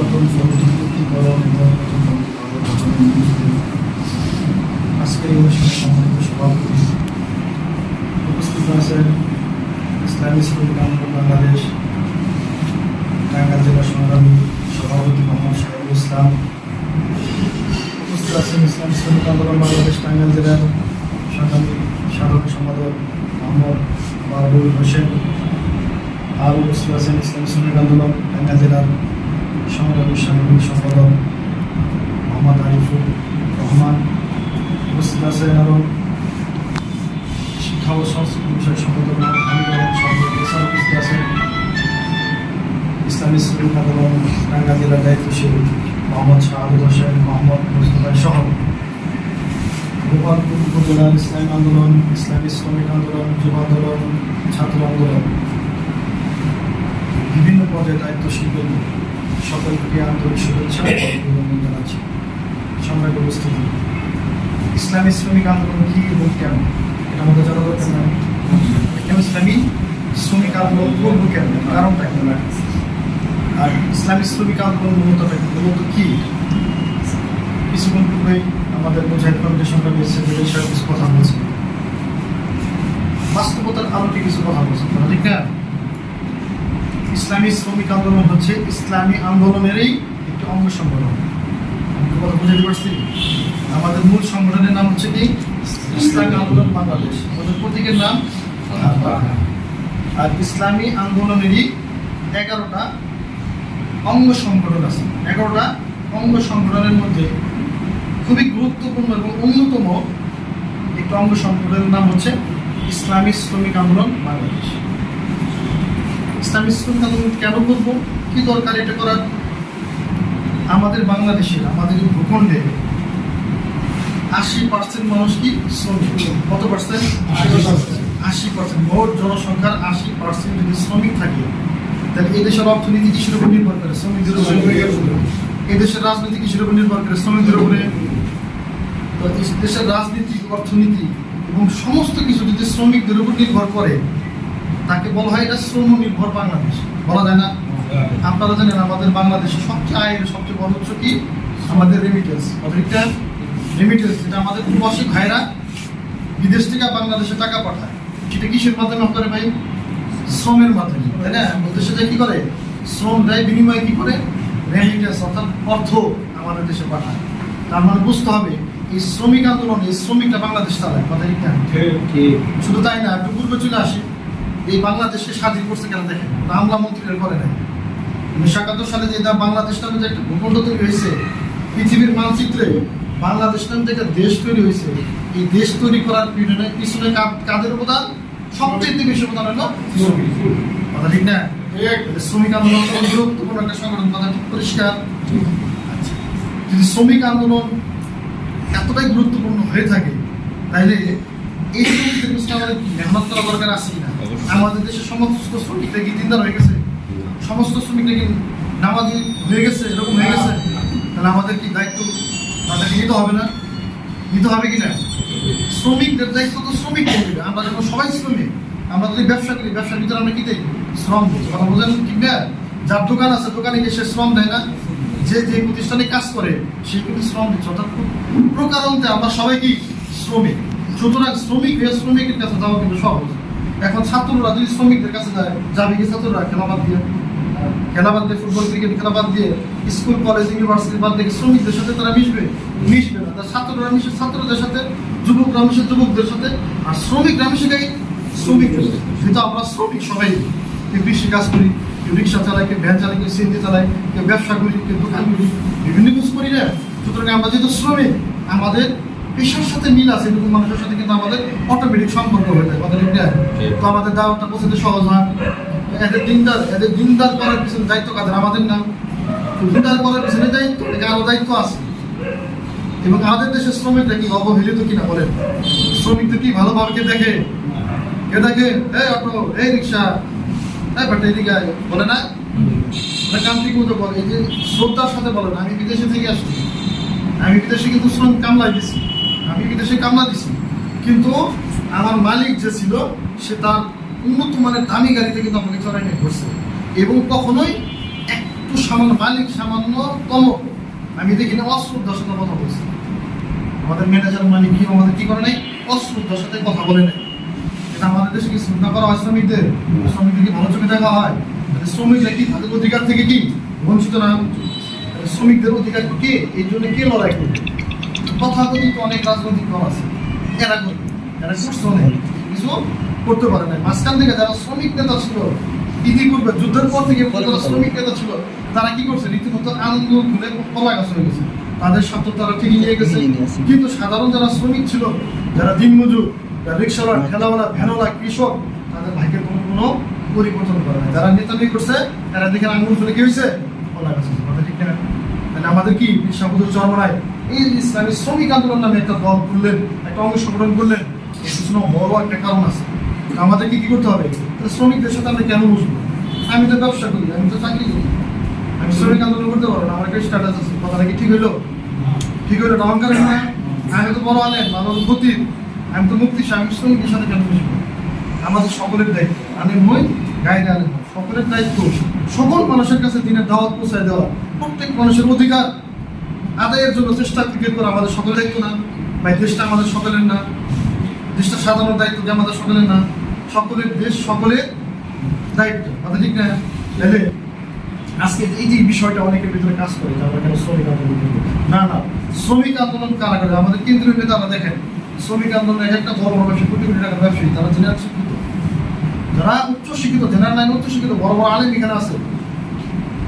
পরিবর্তন পরিবর্তীকরণ এবং আজকের এই অনুষ্ঠানে সভাপতি উপস্থিত আছেন ইসলামী স্কুল বাংলাদেশ টাঙ্গাইল জেলা সংগ্রামী সভাপতি মোহাম্মদ শাহিদুল ইসলাম। উপস্থিত আছেন ইসলামী শ্রমিক আন্দোলন বাংলাদেশ, টাঙ্গাইল জেলার সংগ্রামী সাধারণ সম্পাদক মোহাম্মদ বাবুল হোসেন। আর উপস্থিত আছেন ইসলামী শ্রমিক আন্দোলন টাঙ্গাইল জেলার সংগ্রামী সাংগঠনিক সম্পাদক মোহাম্মদ আরিফুর রহমান, উপস্থিত আছেন আরও শিক্ষা ও সংস্কৃতি বিষয়ক সম্পাদক উপস্থিত আছেন। ইসলামী শ্রমিক আন্দোলন টাঙ্গাইল জেলার দায়িত্বশীল মোহাম্মদ শাহাদুল হোসেন, মোহাম্মদ মুস্তফা সহ গোপালপুর উপজেলার ইসলামী আন্দোলন, ইসলামী শ্রমিক আন্দোলন, যুব আন্দোলন, ছাত্র আন্দোলন, বিভিন্ন পদে দায়িত্বশীল সকলকে আন্তরিক শুভেচ্ছা অভিনন্দন জানাচ্ছি। সম্রাট উপস্থিতি। ইসলামী শ্রমিক আন্দোলন কি এবং কেন? এটা আমাদের জানা দরকার না কেন ইসলামী শ্রমিক আন্দোলন করব কেন? কারণটা কেন আর ইসলামী শ্রমিক আন্দোলন মূলত মূলত কি? কিছুক্ষণ পূর্বেই আমাদের মুজাহিদ ফাউন্ডেশনটা রয়েছে যে বিষয়ে কিছু কথা বলছে। বাস্তবতার আলোকে কিছু কথা বলছে। ঠিক না? ইসলামী শ্রমিক আন্দোলন হচ্ছে ইসলামী আন্দোলনেরই একটি অঙ্গ সংগঠন। কথা বুঝাতে পারছি? আমাদের মূল সংগঠনের নাম হচ্ছে কি? ইসলামী আন্দোলন বাংলাদেশ। আমাদের প্রতীকের নাম আর ইসলামী আন্দোলনেরই এগারোটা অঙ্গ সংগঠন আছে। এগারোটা অঙ্গ সংগঠনের মধ্যে খুবই গুরুত্বপূর্ণ এবং অন্যতম একটি অঙ্গ সংগঠনের নাম হচ্ছে ইসলামী শ্রমিক আন্দোলন বাংলাদেশ। ইসলামী শ্রমিক কেন করব কি দরকার এটা করার? আমাদের বাংলাদেশের, আমাদের ভূখণ্ডে আশি পার্সেন্ট মানুষ কি শ্রমিক? কত পার্সেন্ট আশি পার্সেন্ট মোট জনসংখ্যার আশি পার্সেন্ট যদি শ্রমিক থাকে, তাহলে এই দেশের অর্থনীতি কিসের উপর নির্ভর করে? শ্রমিকদের উপরে। এই দেশের রাজনীতি কিসের উপর নির্ভর করে? শ্রমিকদের উপরে। দেশের রাজনীতি, অর্থনীতি এবং সমস্ত কিছু যদি শ্রমিকদের উপর নির্ভর করে তাকে বলা হয় এটা শ্রম নির্ভর বাংলাদেশ। বলা যায় না? আপনারা জানেন আমাদের বাংলাদেশে সবচেয়ে আয়ের সবচেয়ে বড় উৎস কি? আমাদের রেমিটেন্স অতিরিক্ত? রেমিটেন্স যেটা আমাদের প্রবাসী ভাইরা বিদেশ থেকে বাংলাদেশে টাকা পাঠায়। সেটা কিসের মাধ্যমে করে ভাই? শ্রমের মাধ্যমে। তাই না? দেশে যে কি করে? শ্রম দেয় বিনিময়ে কি করে? রেমিটেন্স অর্থাৎ অর্থ আমাদের দেশে পাঠায়। তার মানে বুঝতে হবে এই শ্রমিক আন্দোলন এই শ্রমিকটা বাংলাদেশ চালায়। কথা ঠিক না? শুধু তাই না একটু পূর্বে চলে আসি। এই বাংলাদেশকে স্বাধীন করছে কেন দেখেন? আমলা মন্ত্রীরা করে নাই। উনিশশো একাত্তর সালে যে বাংলাদেশ নামে যে একটা ভূখণ্ড তৈরি হয়েছে, পৃথিবীর মানচিত্রে বাংলাদেশ নামে যে একটা দেশ তৈরি হয়েছে, এই দেশ তৈরি করার পিছনে পিছনে কাদের অবদান সবচেয়ে বেশি অবদান হলো ঠিক না? শ্রমিক আন্দোলন গুরুত্বপূর্ণ একটা সংগঠন, কথা ঠিক পরিষ্কার? আচ্ছা। যদি শ্রমিক আন্দোলন এতটাই গুরুত্বপূর্ণ হয়ে থাকে, তাহলে এই আমাদের মেহনত করা দরকার আছে কিনা? আমাদের দেশে সমস্ত শ্রমিকরা কি দিনদার হয়ে গেছে? সমস্ত শ্রমিকরা কি নামাজি হয়ে গেছে, এরকম হয়ে গেছে? তাহলে আমাদের কি দায়িত্ব তাদেরকে নিতে হবে না? নিতে হবে কিনা? শ্রমিকদের দায়িত্ব তো শ্রমিক আমরা যখন সবাই শ্রমিক, আমরা যদি ব্যবসা করি, ব্যবসার ভিতরে আমরা কি দেই? শ্রম কথা বোঝেন ঠিক না? যার দোকান আছে, দোকানে গিয়ে সে শ্রম দেয় না। যে যে প্রতিষ্ঠানে কাজ করে, সে কিন্তু শ্রম দিচ্ছে। অর্থাৎ প্রকারান্তে আমরা সবাই কি? শ্রমিক। সুতরাং শ্রমিক হয়ে শ্রমিকের কাছে যাওয়া কিন্তু সহজ। এখন ছাত্ররা যদি শ্রমিকদের কাছে যায়, যাবে কি ছাত্ররা খেলা বাদ দিয়ে। খেলা বাদ দিয়ে, ফুটবল ক্রিকেট খেলা বাদ দিয়ে স্কুল কলেজ ইউনিভার্সিটি বাদ দিয়ে শ্রমিকদের সাথে তারা মিশবে। মিশবে না। তার ছাত্ররা মিশে ছাত্রদের সাথে, যুবকরা মিশে যুবকদের সাথে, আর শ্রমিকরা মিশে গাই শ্রমিকদের সাথে। যেহেতু আমরা শ্রমিক সবাই, কেউ কৃষি কাজ করি, কেউ রিক্সা চালাই কেউ ভ্যান চালাই কেউ সিএনজি চালাই কেউ ব্যবসা করি, কেউ দোকান করি, বিভিন্ন কিছু করি না। সুতরাং আমরা যেহেতু শ্রমিক, আমাদের পেশার সাথে মিল আছে এরকম মানুষের সাথে কিন্তু আমাদের অটোমেটিক সম্পর্ক হয়ে যায় আমাদের এটা তো আমাদের দাওয়াতটা পৌঁছাতে সহজ হয়। এদের দিনদার এদের দিনদার করার পিছনে দায়িত্ব কাদের? আমাদের না। দিনদার করার পিছনে দায়িত্ব এটা আরও দায়িত্ব আছে। এবং আমাদের দেশের শ্রমিকরা কি অবহেলিত কিনা বলেন? শ্রমিকদের কি ভালোভাবে কে দেখে? কে দেখে? এই অটো এই রিক্সা। হ্যাঁ বাট এদিকে আয়। বলে না? কান্তিক মতো বলে এই যে শ্রদ্ধার সাথে বলেন আমি বিদেশে থেকে আসছি। আমি বিদেশে কিন্তু শ্রম কামলা দিছি। আমি বিদেশে কামলা দিছি। কিন্তু আমার মালিক যে ছিল, সে তার উন্নত মানের দামি গাড়িতে কিন্তু আমাকে চড়াই নিয়ে ঘুরছে। এবং কখনোই একটু সামান্য, মালিক সামান্যতম, আমি দেখি না অশ্রদ্ধার সাথে কথা বলছি। আমাদের ম্যানেজার মালিক কি আমাদের কি করে নাই? অশ্রদ্ধার সাথে কথা বলে নাই। এটা আমাদের দেশে কি শ্রদ্ধা করা হয় শ্রমিকদের? শ্রমিকদেরকে ভালো চোখে দেখা হয়? তাহলে শ্রমিকরা কি তাদের অধিকার থেকে কি বঞ্চিত না? তাহলে শ্রমিকদের অধিকার কে? এই জন্য কে লড়াই করবে? তথাকথিত অনেক রাজনৈতিক দল আছে। এরা করবে এরা করছে অনেক। কিছু করতে পারে না মাঝখান থেকে যারা শ্রমিক নেতা ছিল ইতিপূর্বে যুদ্ধের পর থেকে যারা শ্রমিক নেতা ছিল তারা কি করছে? রীতিমতো আনন্দ খুলে কলা গাছ হয়ে গেছে। তাদের স্বার্থ তারা ঠিকই নিয়ে গেছে। কিন্তু সাধারণ যারা শ্রমিক ছিল যারা দিনমজুর যারা রিক্সাওয়ালা ঠেলাওয়ালা ভ্যানওয়ালা কৃষক তাদের ভাগ্যের কোনো কোনো পরিবর্তন করে না যারা নেতা নেতামি করছে তারা দেখে আঙুল ফুলে কি হয়েছে? কলা গাছ হয়েছে। কথা ঠিক না তাহলে আমাদের কি বিশ্বাবুদুর চরমরায় এই ইসলামী শ্রমিক আন্দোলন নামে একটা দল করলেন, একটা অংশ গ্রহণ করলেন এর বড় একটা কারণ আছে। আমাদেরকে কি করতে হবে? শ্রমিকদের সাথে আমরা কেন বসবো? আমি তো ব্যবসা করি, আমি তো চাকরি করি। আমি শ্রমিক আন্দোলন করতে পারব না, আমার একটা স্ট্যাটাস আছে। কথাটা কি ঠিক হইল? ঠিক হইল না? আমি তো বড় আলেন মানব গতির আমি তো মুক্তি আমি শ্রমিকের সাথে কেন বসবো? আমাদের সকলের দায়িত্ব আমি মই গায়ে গায়ে সকলের দায়িত্ব, সকল মানুষের কাছে দিনের দাওয়াত পৌঁছায় দেওয়া। প্রত্যেক মানুষের অধিকার। আদায়ের জন্য চেষ্টা থেকে করা আমাদের সকলের দায়িত্ব না? ভাই, দেশটা আমাদের সকলের না। দেশটা সাধারণ দায়িত্ব যে আমাদের সকলের না। সকলের দেশ সকলের দায়িত্ব। কথা ঠিক না? আজকে এই যে বিষয়টা অনেকের ভিতরে কাজ করে যে আমরা কেন শ্রমিক আন্দোলন না না। শ্রমিক আন্দোলন কারা করে? আমাদের কেন্দ্রীয় নেতারা দেখেন, শ্রমিক আন্দোলন এক একটা বড় ব্যবসায়ী কোটি কোটি টাকার ব্যবসায়ী, তারা জেনারেল শিক্ষিত। যারা উচ্চ শিক্ষিত, জেনারেল লাইন উচ্চ শিক্ষিত, বড় বড় আলেম এখানে আছে।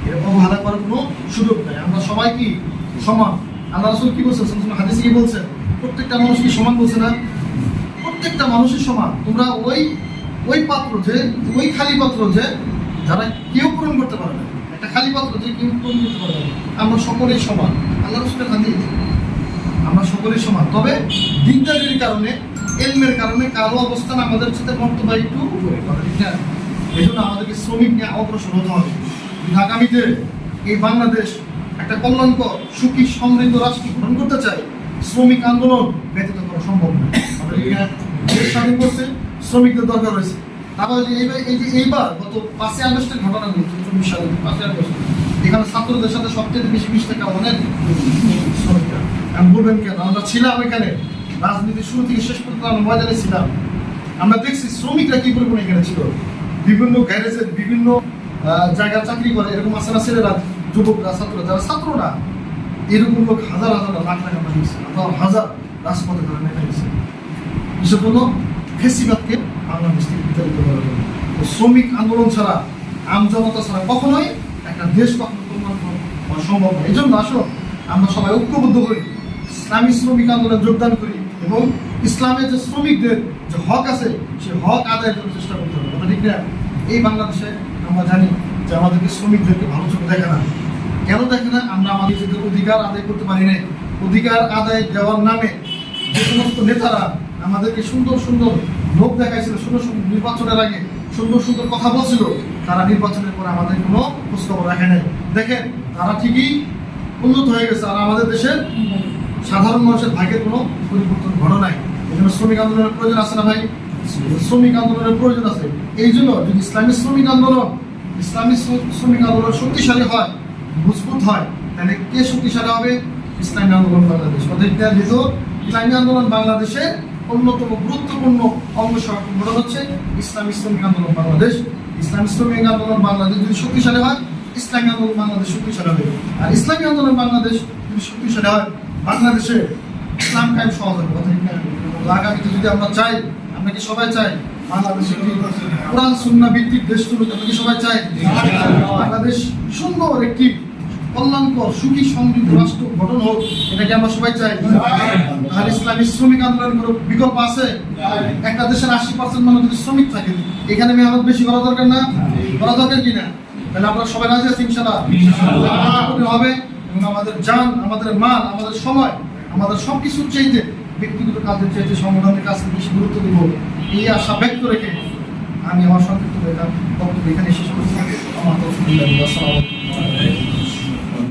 এরকম অবহেলা করার কোনো সুযোগ নাই। আমরা সবাই কি সমান আল্লাহ রসুল কি সুলসুল হাদিসে কি বলছেন প্রত্যেকটা মানুষ কি সমান বলছে না? প্রত্যেকটা মানুষের সমান। তোমরা ওই ওই পাত্র যে, ওই খালি পাত্র যে, যারা কেউ পূরণ করতে পারে না। একটা খালি পাত্র যে কেউ পূরণ করতে পারে না। আমরা সকলেই সমান। আল্লাহ রসুলের হাদিস। আমরা সকলেই সমান। তবে দিনদারির কারণে, এলমের কারণে কারও অবস্থান আমাদের সাথে বক্তব্য একটু ঠিক না? এই জন্য আমাদেরকে শ্রমিক নিয়ে অগ্রসর হতে হবে। আগামীতে এই বাংলাদেশ একটা কল্যাণকর, সুখী, সমৃদ্ধ রাষ্ট্র গঠন করতে চাই, শ্রমিক আন্দোলন ব্যতীত করা সম্ভব নয়। দেশ স্বাধীন করছে, শ্রমিকদের দরকার রয়েছে। যে এইবার, এই যে এইবার গত পাঁচই আগস্টের ঘটনা ঘটছে চব্বিশ সালে, পাঁচই আগস্ট, এখানে ছাত্রদের সাথে সবচেয়ে বেশি মিশতে কারণ অনেক শ্রমিকরা। বলবেন কেন? আমরা ছিলাম এখানে। রাজনীতি শুরু থেকে শেষ পর্যন্ত আমরা ময়দানে ছিলাম। আমরা দেখছি শ্রমিকরা কি পরিমাণে এখানে ছিল। বিভিন্ন গ্যারেজের বিভিন্ন জায়গায় চাকরি করে, এরকম না ছেলেরা? যুবকরা ছাত্ররা যারা ছাত্র না এরকম লোক হাজার হাজার লাখ লাখ আমরা গেছে হাজার হাজার রাজপথে তারা নেমে গেছে কিসের জন্য ফেসিবাদকে বাংলাদেশ থেকে বিতাড়িত করার জন্য। শ্রমিক আন্দোলন ছাড়া, আম জনতা ছাড়া কখনোই একটা দেশ কখনো কল্যাণ সম্ভব নয়। এই জন্য আসো, আমরা সবাই ঐক্যবদ্ধ করি ইসলামী শ্রমিক আন্দোলনে যোগদান করি এবং ইসলামের যে শ্রমিকদের যে হক আছে, সে হক আদায়ের জন্য চেষ্টা করতে হবে। ঠিক না? এই বাংলাদেশে আমরা জানি যে আমাদেরকে শ্রমিকদেরকে ভালো চোখে দেখে না। কেন দেখে না? আমরা আমাদের যে অধিকার আদায় করতে পারি নাই, অধিকার আদায় দেওয়ার নামে যে সমস্ত নেতারা আমাদেরকে সুন্দর সুন্দর লোক দেখাইছিল, সুন্দর সুন্দর নির্বাচনের আগে সুন্দর সুন্দর কথা বলছিল, তারা নির্বাচনের পরে আমাদের কোনো খোঁজখবর রাখে নাই। দেখেন, তারা ঠিকই উন্নত হয়ে গেছে, আর আমাদের দেশের সাধারণ মানুষের ভাগ্যের কোনো পরিবর্তন ঘটে নাই। এই জন্য শ্রমিক আন্দোলনের প্রয়োজন আছে না ভাই? শ্রমিক আন্দোলনের প্রয়োজন আছে। এই জন্য যদি ইসলামী শ্রমিক আন্দোলন ইসলামী শ্রমিক আন্দোলন শক্তিশালী হয়, মজবুত হয়, তাহলে কে শক্তিশালী হবে? ইসলামী আন্দোলন বাংলাদেশ। অর্থাৎ যেহেতু ইসলামী আন্দোলন বাংলাদেশের অন্যতম গুরুত্বপূর্ণ অঙ্গ সংগঠন হচ্ছে ইসলামী শ্রমিক আন্দোলন বাংলাদেশ। ইসলামী শ্রমিক আন্দোলন বাংলাদেশ যদি শক্তিশালী হয়, ইসলামী আন্দোলন বাংলাদেশ শক্তিশালী হবে। আর ইসলামী আন্দোলন বাংলাদেশ যদি শক্তিশালী হয়, বাংলাদেশে ইসলাম কায়েম সহজ হবে। আগামীতে যদি আমরা চাই, আমরা কি সবাই চাই বাংলাদেশে কি কোরআন সুন্না ভিত্তিক দেশ চলুক আমরা সবাই বাংলাদেশ সুন্দর একটি কল্যাণকর সুখী সমৃদ্ধ রাষ্ট্র গঠন হোক এটাকে আমরা সবাই চাই? আর ইসলামী শ্রমিক আন্দোলনের কোনো বিকল্প আছে? একটা দেশের আশি পার্সেন্ট মানুষ যদি শ্রমিক থাকে এখানে মেহনত বেশি করা দরকার না? করা দরকার কি না? তাহলে আমরা সবাই রাজি আছি ইনশাল্লাহ হবে এবং আমাদের যান আমাদের মাল আমাদের সময় আমাদের সব কিছুর চাইতে ব্যক্তিগত কাজের চাইতে সংগঠনের কাজকে বেশি গুরুত্ব দিব, এই আশা ব্যক্ত রেখে আমি আমার সংক্ষিপ্ত বক্তব্য এখানে শেষ করছি। আমার